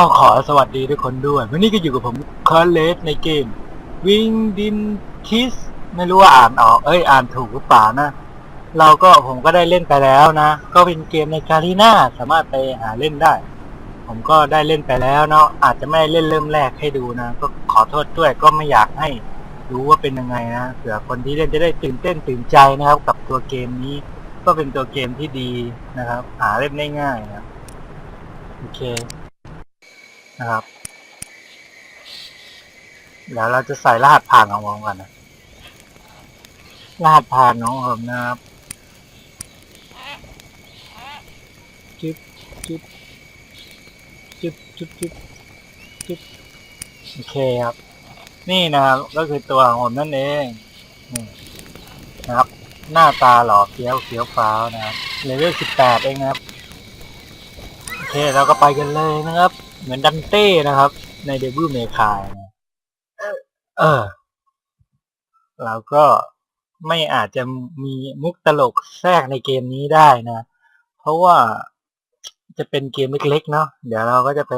ก็ขอสวัสดีทุกคนด้วย วันนี้ก็อยู่กับผมคอนเลสในเกม วิงดินคิส ไม่รู้ว่าอ่านออก เอ้ย อ่านถูกหรือเปล่านะ เราก็ผมก็ได้เล่นไปแล้วนะ ก็เป็นเกมในการีน่าสามารถไปหาเล่นได้ ผมก็ได้เล่นไปแล้วเนาะ อาจจะไม่เล่นเริ่มแรกให้ดูนะ ก็ขอโทษด้วย ก็ไม่อยากให้รู้ว่าเป็นยังไงนะ เผื่อคนที่เล่นจะได้ตื่นเต้นตื่นใจนะครับ กับตัวเกมนี้ ก็เป็นตัวเกมที่ดีนะครับ หาเล่นได้ง่ายนะครับโอเค นะครับ เดี๋ยวเราจะใส่รหัสผ่านของผมก่อนนะ รหัสผ่านของผมนะครับจึ๊บจึ๊บจึ๊บจึ๊บจึ๊บจึ๊บโอเคครับ นี่นะครับ ก็คือตัวของผมนั่นเองนี่นะครับ หน้าตาหล่อเฟี้ยวเฟี้ยวฟ้าวนะครับเลเวลสิบแปดเองนะครับ โอเคเราก็ไปกันเลยนะครับ เหมือนดันเต้นะครับ ในเดบิวต์เมคายนะเออเราก็ไม่อาจจะมีมุกตลกแทรกในเกมนี้ได้นะ เพราะว่าจะเป็นเกมเล็กๆเนาะเดี๋ยวเราก็จะไป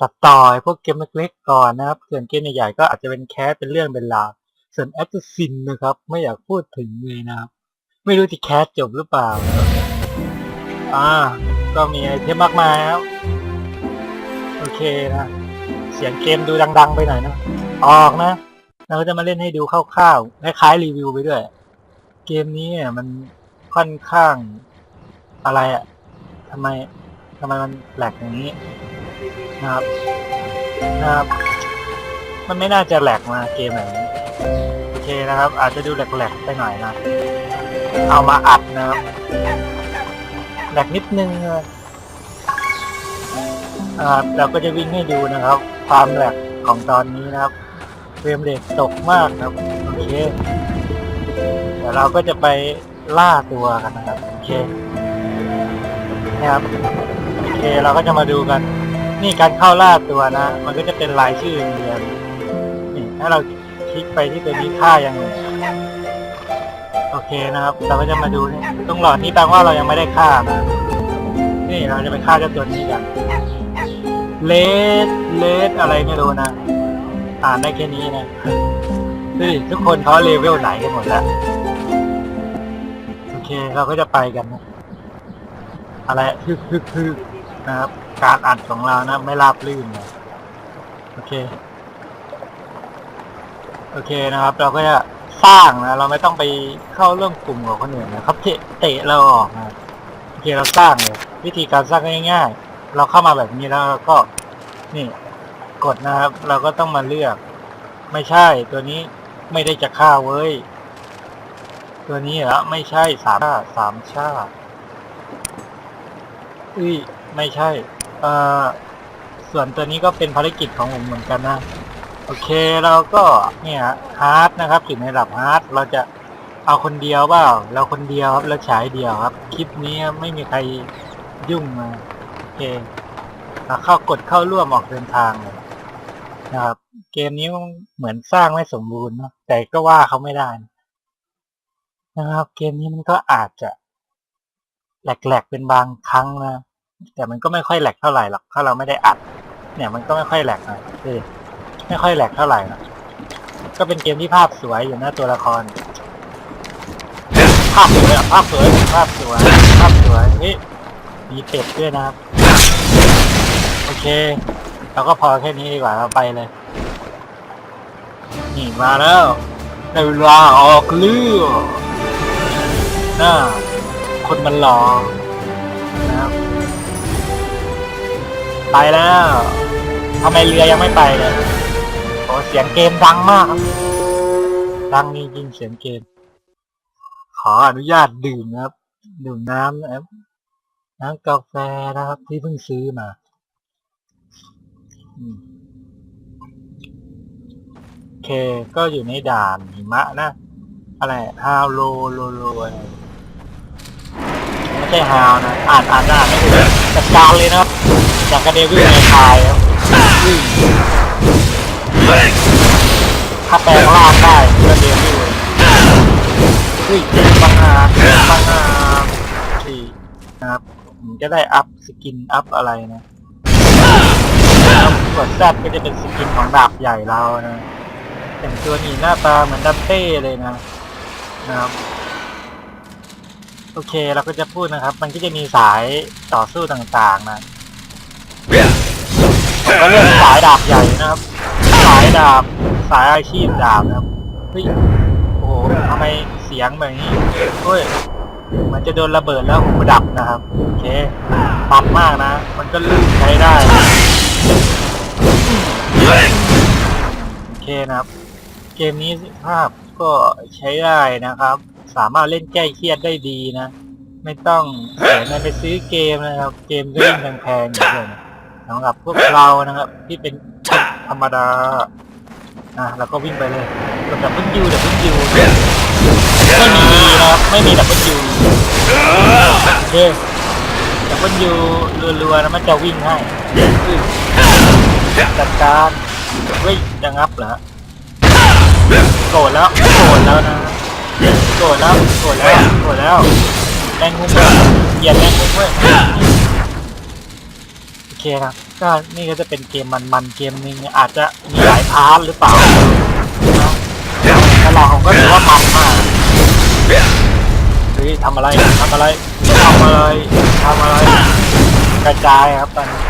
ตัดต่อไอ้พวกเกมเล็กๆก่อนนะครับ ส่วนเกมใหญ่ๆก็อาจจะเป็นแคสเป็นเรื่องเป็นราวส่วนแอสซินนะครับ ไม่อยากพูดถึงเลยนะครับ ไม่รู้จะแคสจบหรือเปล่านะครับอ่า ก็มีไอเทมมากมายครับ โอเคนะ เสียงเกมดูดัง ๆ ไปหน่อยนะ ออกนะ เราก็จะมาเล่นให้ดูคร่าวๆ คล้ายๆรีวิวไปด้วย เกมนี้เนี่ยมันค่อนข้างอะไรอะทำไมทำไมมันแหลกอย่างนี้นะครับนะครับ มันไม่น่าจะแหลกมาเกมแบบนี้ โอเคนะครับ อาจจะดูแหลกๆไปหน่อยนะ เอามาอัดนะครับแหลกนิดนึง นะอ่าเราก็จะวิ่งให้ดูนะครับ ความแหลกของตอนนี้นะครับเฟรมเรทตกมากครับโอเคเดี๋ยวเราก็จะไปล่าตัวกันนะครับโอเคนะครับโอเคเราก็จะมาดูกัน นี่การเข้าล่าตัวนะ มันก็จะเป็นรายชื่อเรียนนี่ถ้าเราคลิกไปที่ตัวนี้ค่ายังโอเคนะครับ เราก็จะมาดูนี่ตรงหลอดนี้แปลว่าเรายังไม่ได้ค่านะนี่เราจะไปฆ่าเจ้าตัวนี้กัน เลสเลสอะไรไม่รู้นะอ่านได้แค่นี้นะดูดิทุกคนเขาเลเวลไหนกันหมดแล้ว โอเคเราก็จะไปกันนะอะไรฮึกฮึกฮึกนะครับ การอัดของเรานะ ไม่ราบลื่นนะโอเค โอเคนะครับ เราก็จะสร้างนะ เราไม่ต้องไปเข้าร่วมกลุ่มกับคนอื่นนะครับเตะเตะเราออกนะโอเคเราสร้างเลยวิธีการสร้างง่ายๆ เราเข้ามาแบบนี้แล้วก็นี่กดนะครับ เราก็ต้องมาเลือก ไม่ใช่ตัวนี้ไม่ได้จะฆ่าเว้ย ตัวนี้เหรอไม่ใช่สามชาติสามชาติอุ้ยไม่ใช่เอ่อส่วนตัวนี้ก็เป็นภารกิจของผมเหมือนกันนะ โอเคเราก็เนี่ยฮาร์ดนะครับอยู่ในระดับฮาร์ดเราจะเอาคนเดียวเปล่าเราคนเดียวครับแล้วฉายเดียวครับ คลิปนี้ไม่มีใครยุ่งมา เคเราเข้ากดเข้าร่วมออกเดินทางเลยนะครับ เกมนี้เหมือนสร้างไม่สมบูรณ์เนะแต่ก็ว่าเขาไม่ได้นะครับ เกมนี้มันก็อาจจะแหลกๆเป็นบางครั้งนะแต่มันก็ไม่ค่อยแหลกเท่าไหร่หรอกถ้าเราไม่ได้อัด เนี่ยมันก็ไม่ค่อยแหลกนะเออไม่ค่อยแหลกเท่าไหร่นะก็เป็นเกมที่ภาพสวยอยู่นะตัวละคร ภาพสวยภาพสวยภาพสวยภาพสวยนี่ มีเป็ดด้วยนะครับ โอเค เราก็พอแค่นี้ดีกว่าเราไปเลย นี่มาแล้วได้เวลาออกเรือน่าคนมันหลอนะครับ ไปแล้วทำไมเรือยังไม่ไปเลยโอ้เสียงเกมดังมากดังจริงๆเสียงเกม ขออนุญาตดื่มนะครับ ดื่มน้ำนะครับ น้ำกาแฟนะครับ ที่เพิ่งซื้อมาโอเค ก็อยู่ในด่านหิมะนะอะไรฮาวโลโลโลอะไรไม่ใช่ฮาวนะ อ่านอ่านอ่าไม่ถูกจัดการเลยนะครับจากกระเดวิลในคายครับอุ้ยถ้าแปลงร่างได้กระเดวิลอุ้ยเจ๋งบังอาบังอา จที่นะครับผมจะได้อัพสกินอัพอะไรนะกดแซดก็จะเป็นสกินของดาบใหญ่เรานะแต่งตัวนี่หน้าตาเหมือนดันเต้เลยนะนะครับโอเคเราก็จะพูดนะครับ มันก็จะมีสายต่อสู้ต่างๆนะผมก็เลือกสายดาบใหญ่นะครับ สายดาบสายอาชีพดาบนะครับเฮ้ยโอ้โหทำไมเสียงแบบนี้เฮ้ย มันจะโดนระเบิดแล้วหูดับนะครับ โอเคปันมากนะ มันก็ลื่นใช้ได้ โอเคนะครับ เกมนี้ภาพก็ใช้ได้นะครับ สามารถเล่นแก้เครียดได้ดีนะ ไม่ต้องเสียเงินไปซื้อเกมนะครับ เกมก็ยิ่งแพงๆอยู่เลยนะสำหรับพวกเรานะครับ ที่เป็นคนธรรมดาอะแล้วก็วิ่งไปเลยกดดับเบิลยูดับเบิลยู ไม่มีนะครับไม่มีดับเบิลยูโอเคดับเบิลยูรัวๆนะมันจะวิ่งให้จัดการเฮ้ยจะงับเหรอโกรธแล้วโกรธแล้วนะโกรธแล้วโกรธแล้วโกรธแล้วแรงงุ้มเลยเหยียดแรงงุ้มเว้ยโอเคครับก็นี่ก็จะเป็นเกมมันๆเกมนึงอาจจะมีหลายพาร์ทหรือเปล่าแต่เราผมก็ถือว่ามันมาก ยทำอะไรทำอะไรทำอะไรทำอะไร กระจายครับตอนนี้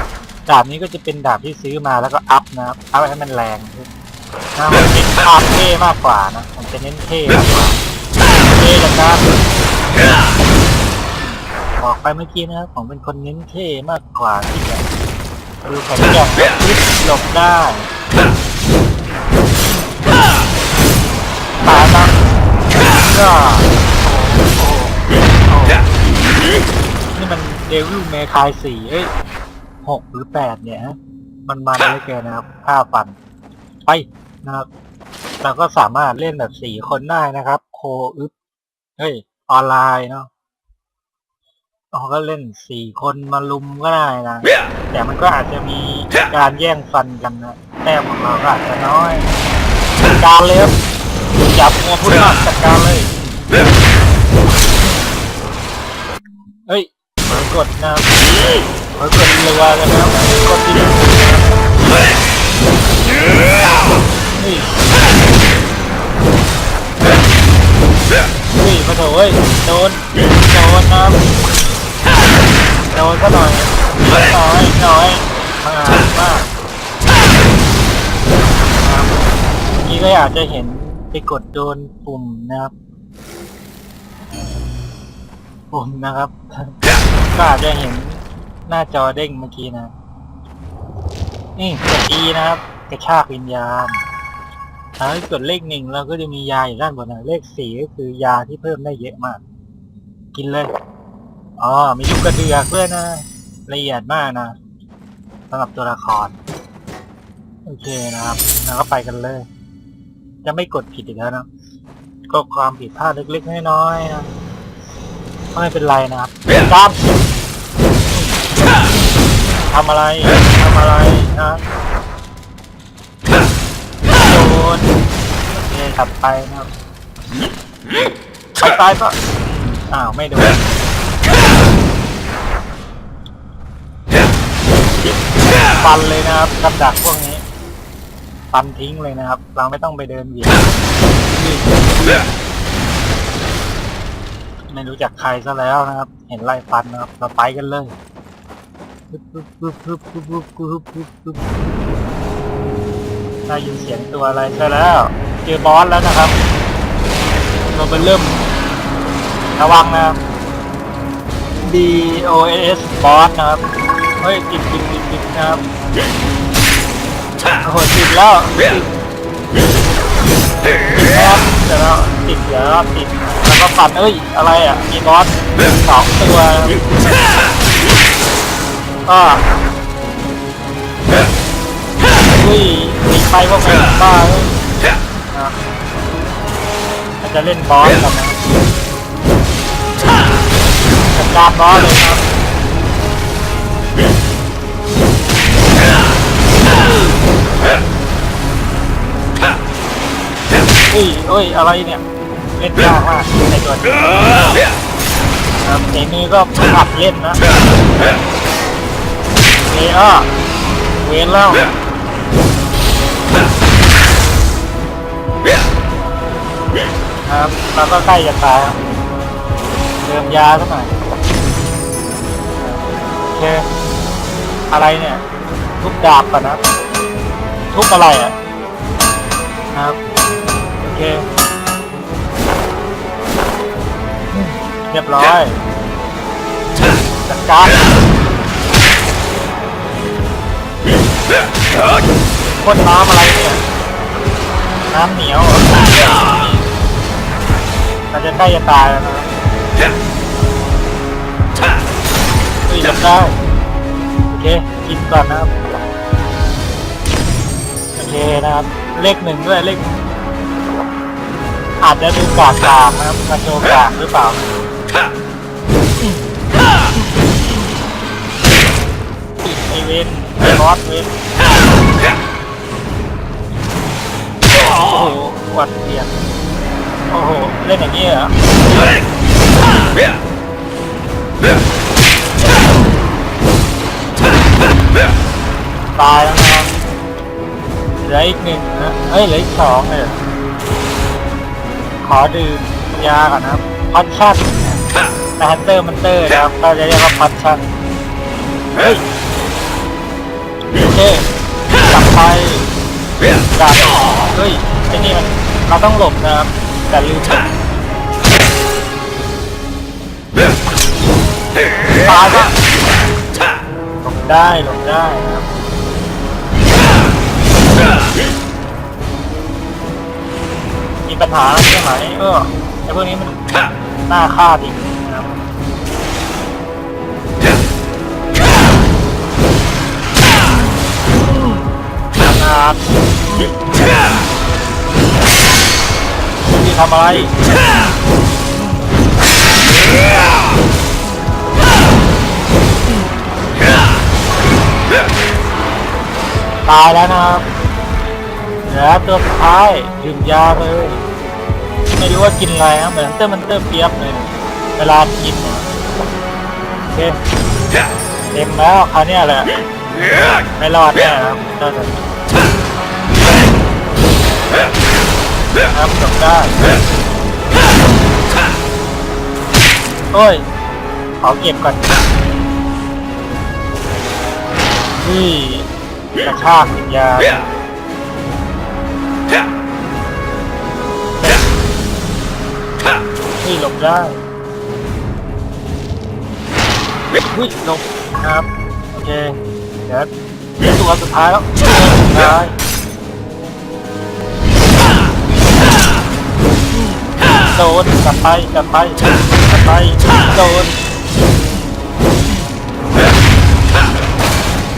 ดาบนี้ก็จะเป็นดาบที่ซื้อมาแล้วก็อัพนะครับอัพให้มันแรงขึ้นนะมันเป็นความเท่มากกว่านะมันจะเน้นเท่มากกว่าเท่จากการบอกไปเมื่อกี้นะครับผมเป็นคนเน้นเท่มากกว่าที่จะดูแข็งแกร่งหลบได้ตายปะก็ นี่มันเดวิลเมคายสี่เอ้ยหกหรือแปดเนี่ยฮะมันมันเหลยเกินนะครับห้าฟัน ไปนะครับเราก็สามารถเล่นแบบสี่คนได้นะครับ โคอึบเฮ้ย ออนไลน์เนาะเราก็เล่นสี่คนมาลุมก็ได้นะ แต่มันก็อาจจะมีการแย่งฟันกันนะแต้มของเราก็อาจจะน้อยจัดการเลยครับจับงัวพุ่นมาจัดการเลย กดนะครับเผลอกดเรือกันนะครับกดที่หนึ่งเฮ้ยเฮ้ยมาเถอะเว้ยโดนโดนนะครับโดนซะหน่อยน้อยน้อยมากมากครับนี่ก็อยากจะเห็นไปกดโดนปุ่มนะครับ ปุ่มนะครับ ก็อาจจะเห็นหน้าจอเด้งเมื่อกี้นะ นี่กด E นะครับ กระชากวิญญาณถ้ากดเลขหนึ่งเราก็จะมียาอยู่ด้านบนนะเลขสี่ก็คือยาที่เพิ่มได้เยอะมาก กินเลย อ๋อ มีลูกกระเดือกด้วยนะ ละเอียดมากนะสำหรับตัวละคร โอเคนะครับแล้วก็ไปกันเลย จะไม่กดผิดอีกแล้วนะ ก็ความผิดพลาดเล็กๆน้อยๆนะ ไม่เป็นไรนะครับตามทำอะไรทำอะไรนะโดนโอเคถัดไปนะครับไปตายก็อ้าวไม่โดนฟันเลยนะครับกับดักพวกนี้ฟันทิ้งเลยนะครับ เราไม่ต้องไปเดินเหยียบ ไม่รู้จักใครซะแล้วนะครับ เห็นไล่ฟันนะครับเราไปกันเลยได้ยินเสียงตัวอะไรซะแล้ว เจอบอสแล้วนะครับเราเป็นเริ่มระวังนะครับ DOS บอสนะครับ เฮ้ยติดติดติดติดนะครับโอ้โหติดแล้วติดบอส เดี๋ยวเราติดแล้วติดแล้วก็ปัดเอ้ยอะไรอะมีบอสสองตัวก็อุ้ยติดไปพวกมันบ้าเอ้ยนะอาจจะเล่นบอสกันนะจัดการบอสเลยครับ อุ้ยอุ้ย อะไรเนี่ย เล่นยากมากในตัวนี้ครับเอมือก็ขับเล่นนะเออเวนแล้วครับเราก็ใกล้จะตายครับเติมยาสักหน่อยโอเคอะไรเนี่ย ทุบดาบก่อนนะ ทุบอะไรอะ เคอืมเรียบร้อย จัดการพ่นน้ำอะไรเนี่ย น้ำเหนียวเหรอเราจะใกล้จะตายแล้วนะครับเฮ้ยยังได้โอเค กินก่อนนะครับ โอเคนะครับ เลขหนึ่งด้วยเลข อาจจะดูกากกากๆนะครับมาโชว์กากหรือเปล่าไอเวนไอบอสเวนโอ้โหหวัดเสียนโอ้โห เล่นอย่างนี้เหรอตายแล้วนะเหลืออีกหนึ่งนะเอ้ยเหลืออีกสองเลย ขอดื่มยาก่อนนะครับพัชชั่นแต่ฮันเตอร์มันเตอร์นะครับก็จะเรียกว่าพัชชั่นเฮ้ยโอเคกลับไปกลับเฮ้ยไอ้นี่มันเราต้องหลบนะครับแต่ลืมตายปะหลบได้หลบได้นะครับ มีปัญหาใช่ไหมเออไอ้พวกนี้มันน่าฆ่าจริงนะครับขนาดที่ทำอะไรตายแล้วนะครับ เหลือตัวสุดท้ายดื่มยาเลยไม่รู้ว่ากินอะไรนะเหมือนเตอร์มันเตอร์เปียบเลย เวลากินโอเคเต็มแล้วคราวเนี้ยแหละไม่รอดแน่ครับก็จะครับจบได้โอ้ยขอเก็บก่อนนี่กระชากวิญญา นี่หลบได้อุ้ยหลบครับ โอเคเดี๋ยวเดี๋ยวตัวสุดท้ายแล้วสุดท้ายโดนกลับไปกลับไปกลับไปโดน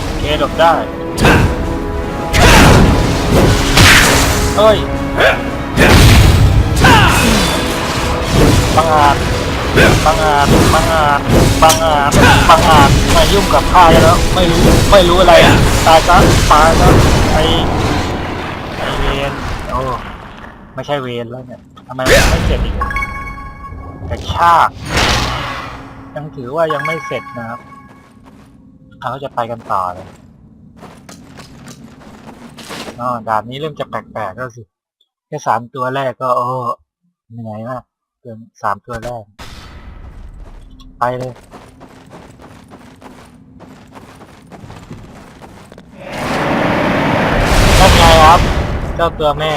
โอเคหลบได้ เฮ้ยบังอาจบังอาจบังอาจบังอาจบังอาจมายุ่งกับข้าแล้ว ไม่รู้ไม่รู้อะไร ตายซะตายซะไอไอเวนโอ้ไม่ใช่เวนแล้วเนี่ยทำไมไม่เสร็จอีกแต่ชากยังถือว่ายังไม่เสร็จนะครับเขาจะไปกันต่อเลย อ๋อดาบนี้เริ่มจะแปลกๆแล้วสิ แค่สามตัวแรกก็โอ้เหนื่อยมากเกินสามตัวแรก ไปเลยนั่นไงครับ เจ้าตัวแม่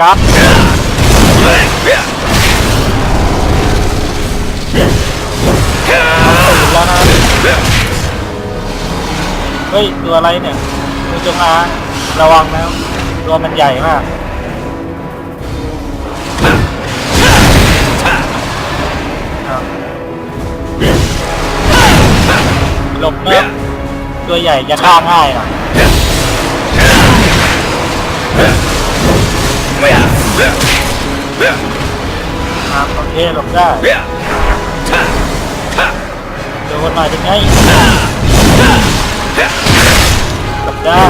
จัดการตื่นแล้วนะเฮ้ย ตัวอะไรเนี่ยงูจงอางระวังนะตัวมันใหญ่มากหลบเนอะตัวใหญ่จะฆ่าง่ายหน่ มาประเทศหลบได้โดนหน่อยเป็ไงหลบได้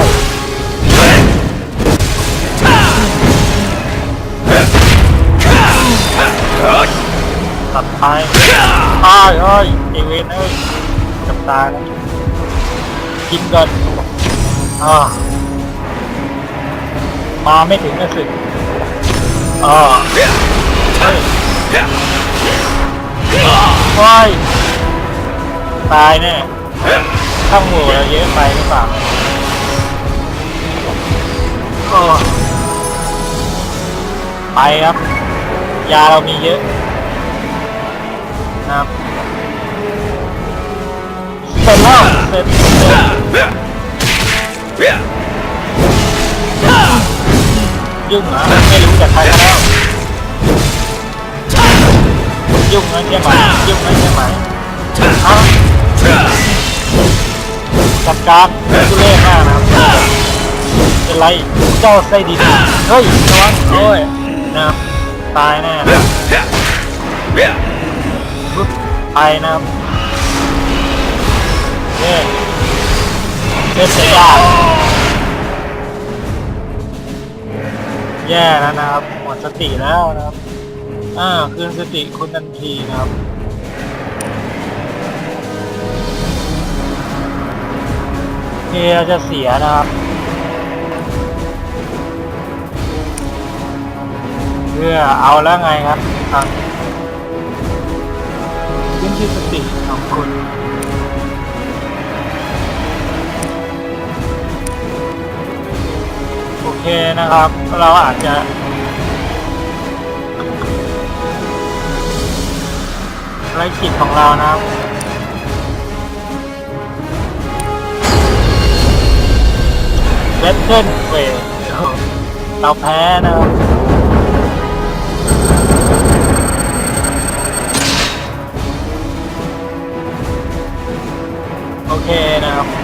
ตัดไปตายเอ้ยเอเวนเอ้ยจับตานกินเงินอ่ามาไม่ถึงนะสิ อ่าเฮ้ยว้ายตายแน่ข้างหัวเราเยอะไปหรือเปล่าโอ้ไปครับ ยาเรามีเยอะนะครับเสร็จแล้วเสร็จเสร็จ ยุ่งเหรอไม่รู้จากใครแล้วยุ่งนะใช่ไหมยุ่งนะใช่ไหมเอาจัดการทุเล่มากนะครับเป็นไรเจ้าไส้ดินเฮ้ยระวังโอ้ยนะครับตายแน่นะครับปึ๊บไปนะครับเนี่ยเป็นสย แย่แล้วนะครับ หมดสติแล้วนะครับ อ่าคืนสติคุณทันทีนะครับเฮียจะเสียนะครับเพื่อเอาแล้วไงครับทางขึ้นที่สติของคุณ เคนะครับ เราอาจจะภารกิจของเรานะครับเวสเทิร์นเวเราแพ้นะครับโอเคนะครับ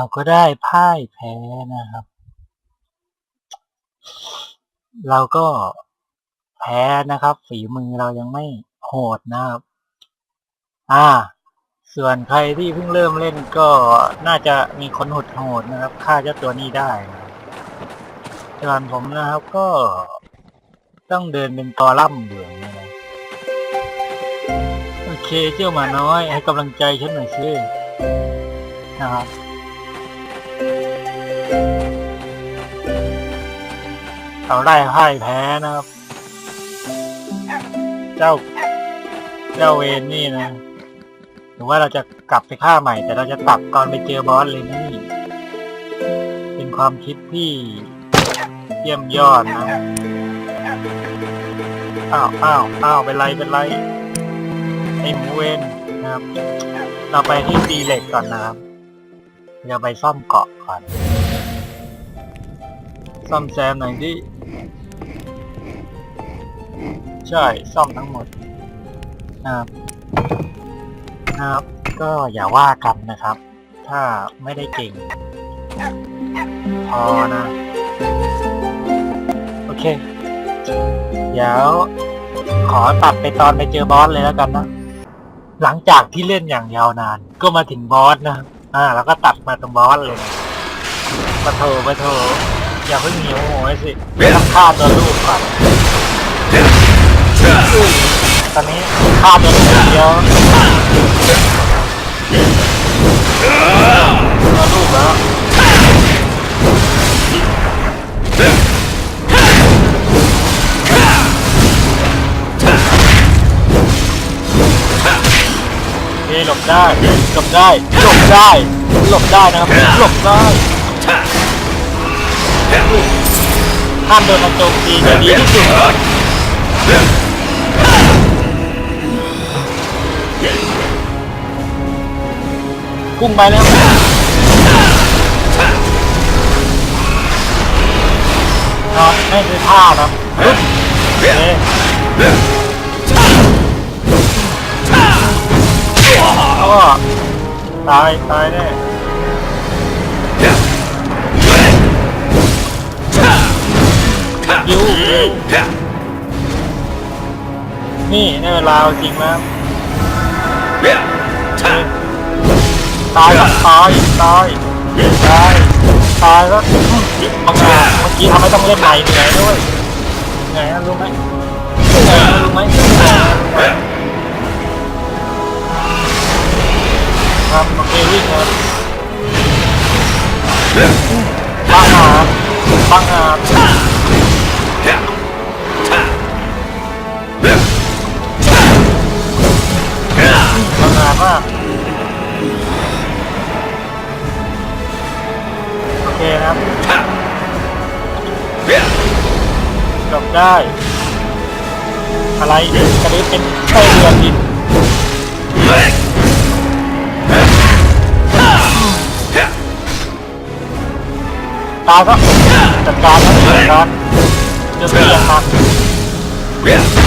เราก็ได้พ่ายแพ้นะครับ เราก็แพ้นะครับ ฝีมือเรายังไม่โหดนะครับ อ่า ส่วนใครที่เพิ่งเริ่มเล่นก็น่าจะมีคนหดโหดนะครับฆ่าเจ้าตัวนี้ได้ส่วนผมนะครับก็ต้องเดินเป็นกอลัมน์เหลืองนะโอเคเจ้าหมาน้อยให้กำลังใจฉันหน่อยสินะครับ เราได้พ่ายแพ้นะครับ เจ้า เจ้าเวนนี่นะหรือว่าเราจะกลับไปฆ่าใหม่ แต่เราจะตัดก่อนไปเจอบอสเลยนี่ เป็นความคิดที่เยี่ยมยอดนะ อ้าวอ้าวอ้าวเป็นไรเป็นไรไอหมูเวนนะครับ เราไปที่ตีเหล็กก่อนนะครับเราไปซ่อมเกาะก่อนซ่อมแซมหน่อยดิ ใช่ซ่อมทั้งหมดนะครับนะครับ ก็อย่าว่ากันนะครับ ถ้าไม่ได้เก่ง พอนะ โอเค เดี๋ยว ขอตัดไปตอนไปเจอบอสเลยแล้วกันนะหลังจากที่เล่นอย่างยาวนาน ก็มาถึงบอสนะ อ่า แล้วก็ตัดมาตรงบอสเลยนะปะโถปะโถอย่าเพิ่งหิวโหยสิต้องฆ่าตัวลูกก่อนอุ้ย ตอนนี้ฆ่าตัวลูกอย่างเดียวตัวลูกแล้วเฮ้หลบได้หลบได้หลบได้หลบได้นะครับหลบได้ห้ามโดนมันโจมตีจะดีที่สุด กุ้งไปแล้วครับไม่คือท่าครับปึ๊บโอเคก็ตาย ตายแน่ยิ้วนี่ได้เวลาจริงแล้ว ตายครับตายตายตายตายก็เอางานเมื่อกี้ทำให้ต้องเล่นใหม่เหนื่อยด้วยเหนื่อยรู้ไหมเหนื่อยรู้ไหมเหนื่อยครับโอเควิ่งครับบังหาบังหาบ งหามากโอเคนะครับจบได้ อะไรเนี่ยกระดึ๊บเป็นไส้เดือนดินตายก็จัดการนะจัดการเดือดเดือดมา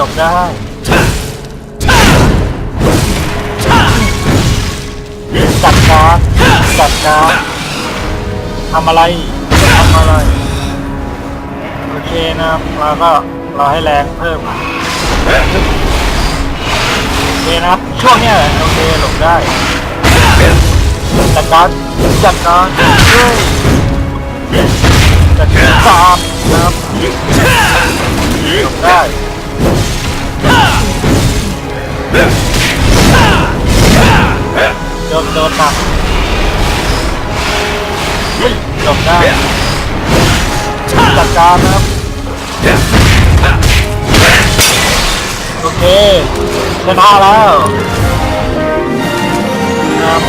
หลบได้จัดการจัดการทำอะไรทำอะไร โอเคนะเราก็เราให้แรงเพิ่มโอเคนะช่วงเนี้ยโอเคหลบได้จัดการจัดการเฮ้ยจัดการนะครับจบได้ โดนโดนหนักเฮ้ยจบได้จัดการนะครับ โอเคชนะแล้วครับ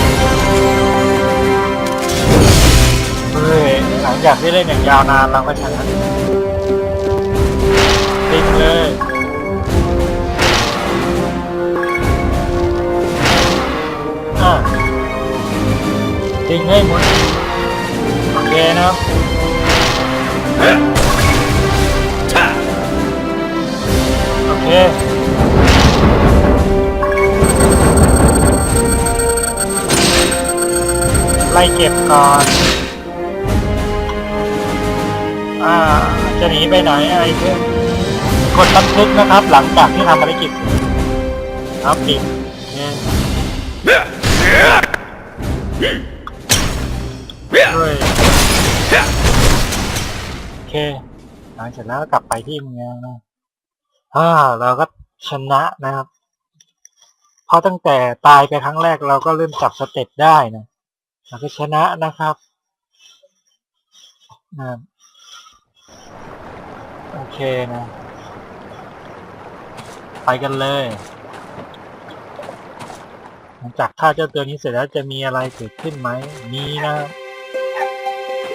เฮ้ยหลังจากที่เล่นอย่างยาวนานเราก็ชนะติงเลย ติงให้หมดโอเคนะครับโอเคไล่เก็บก่อน อ่า จะหนีไปไหนอะไรเพื่อนกดบันทึกนะครับ หลังจากที่ทำภารกิจเสร็จครับปิดเนี่ย ด้วยโอเค หลังจากนั้นก็กลับไปที่เมืองนะอ่าเราก็ชนะนะครับ เพราะตั้งแต่ตายไปครั้งแรกเราก็เริ่มจับสเต็ปได้นะเราก็ชนะนะครับนะโอเคนะ ไปกันเลยหลังจากฆ่าเจ้าตัวนี้เสร็จแล้วจะมีอะไรเกิดขึ้นไหมมีนะครับ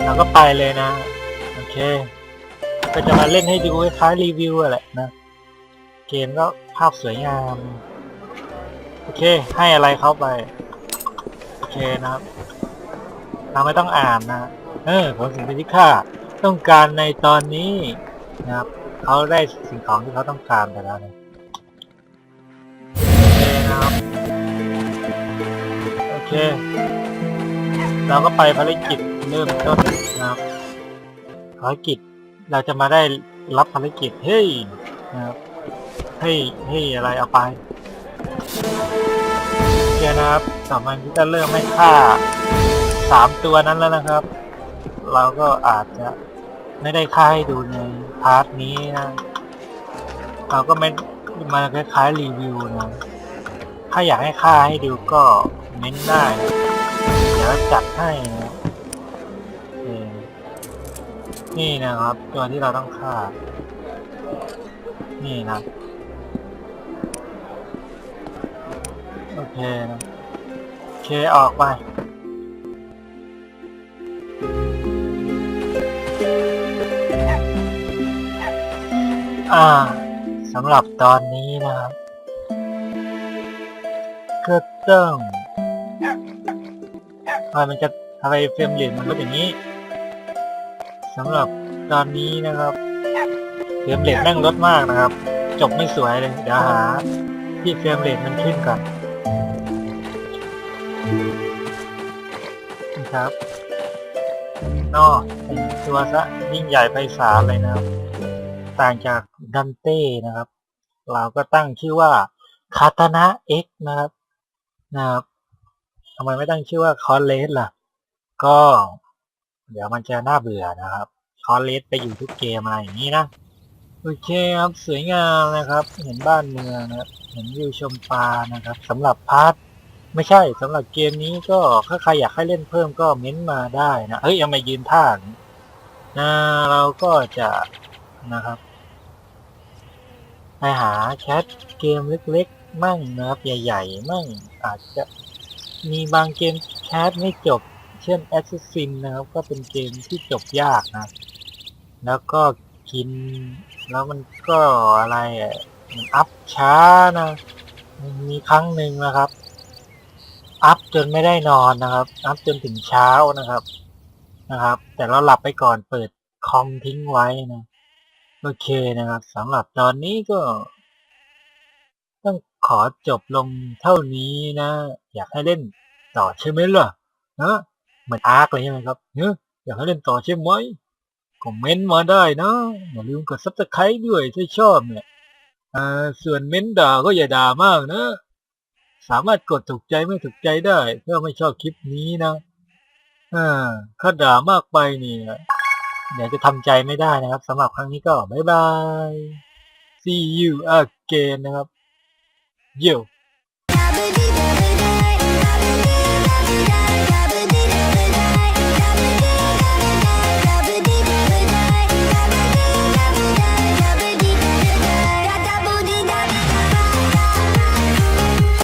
เราก็ไปเลยนะ โอเค ก็จะมาเล่นให้ดูคล้ายรีวิวอะแหละนะ เกมก็ภาพสวยงาม โอเค ให้อะไรเข้าไป โอเคนะครับ เราไม่ต้องอ่านนะ เออผลสิ่งที่ข้าต้องการในตอนนี้นะครับเขาได้สิ่งของที่เขาต้องการไปแล้วนะโอเคนะครับ โอเค เราก็ไปภารกิจ เริ่มต้นนะครับภารกิจเราจะมาได้รับภารกิจเฮ้ยนะครับเฮ้ยเฮ้ยอะไรเอาไปโอเคนะครับต่อมาที่จะเริ่มให้ค่าสามตัวนั้นแล้วนะครับ เราก็อาจจะไม่ได้ค่าให้ดูในพาร์ทนี้นะเราก็ไม่มาคล้ายๆรีวิวนะ ถ้าอยากให้ค่าให้ดูก็เม้นได้ เดี๋ยวจัดให้นะ นี่นะครับ ตัวที่เราต้องฆ่า นี่นะโอเคนะโอเคออกไปอ่าสำหรับตอนนี้นะครับก็ต้องทำไมมันจะทำไมเฟรมเรทมันลดอย่างนี้ สำหรับตอนนี้นะครับเฟรมเรทแม่งลดมากนะครับ จบไม่สวยเลย เดี๋ยวหา ที่เฟรมเรทมันขึ้นก่อนนะครับนอกตัวซะยิ่งใหญ่ไพศาลเลยนะครับ ต่างจากดันเต้นะครับ เราก็ตั้งชื่อว่าคาตานะ X นะครับนะครับทำไมไม่ตั้งชื่อว่าคอนเลสล่ะ ก็ เดี๋ยวมันจะน่าเบื่อนะครับคอนเลสไปอยู่ทุกเกมอะไรอย่างนี้นะโอเคครับสวยงามนะครับ เห็นบ้านเมืองนะครับเห็นวิวชมปลานะครับสำหรับพาร์ทไม่ใช่สำหรับเกมนี้ก็ถ้าใครอยากให้เล่นเพิ่มก็เม้นต์มาได้นะเฮ้ยยังไม่ยืนท่าน่างนี้นะเราก็จะนะครับไปหาแคทเกมเล็กๆ มั่งนะครับใหญ่ ๆ มั่งอาจจะมีบางเกมแคทไม่จบ เช่น Assassin นะครับ ก็เป็นเกมที่จบยากนะ แล้วก็กิน แล้วมันก็อะไรอะมันอัพช้านะมันมีครั้งหนึ่งนะครับ อัพจนไม่ได้นอนนะครับ อัพจนถึงเช้านะครับ นะครับ แต่เราหลับไปก่อนเปิดคอมทิ้งไว้นะ โอเคนะครับสำหรับตอนนี้ก็ต้องขอจบลงเท่านี้นะ อยากให้เล่นต่อใช่ไหมล่ะนะ มาทักอะไรเงี้ยนะครับเนอะอยากให้เล่นต่อใช่ไหมคอมเมนต์มาได้นะ อย่าลืมกดซับสไครต์ด้วยถ้าชอบเนี่ยส่วนเม้นด่าก็อย่าด่ามากนะ สามารถกดถูกใจไม่ถูกใจได้ถ้าไม่ชอบคลิปนี้นะอ่าถ้าด่ามากไปเนี่ยเดี๋ยวจะทำใจไม่ได้นะครับสำหรับครั้งนี้ก็บ๊ายบาย see you again นะครับเยี่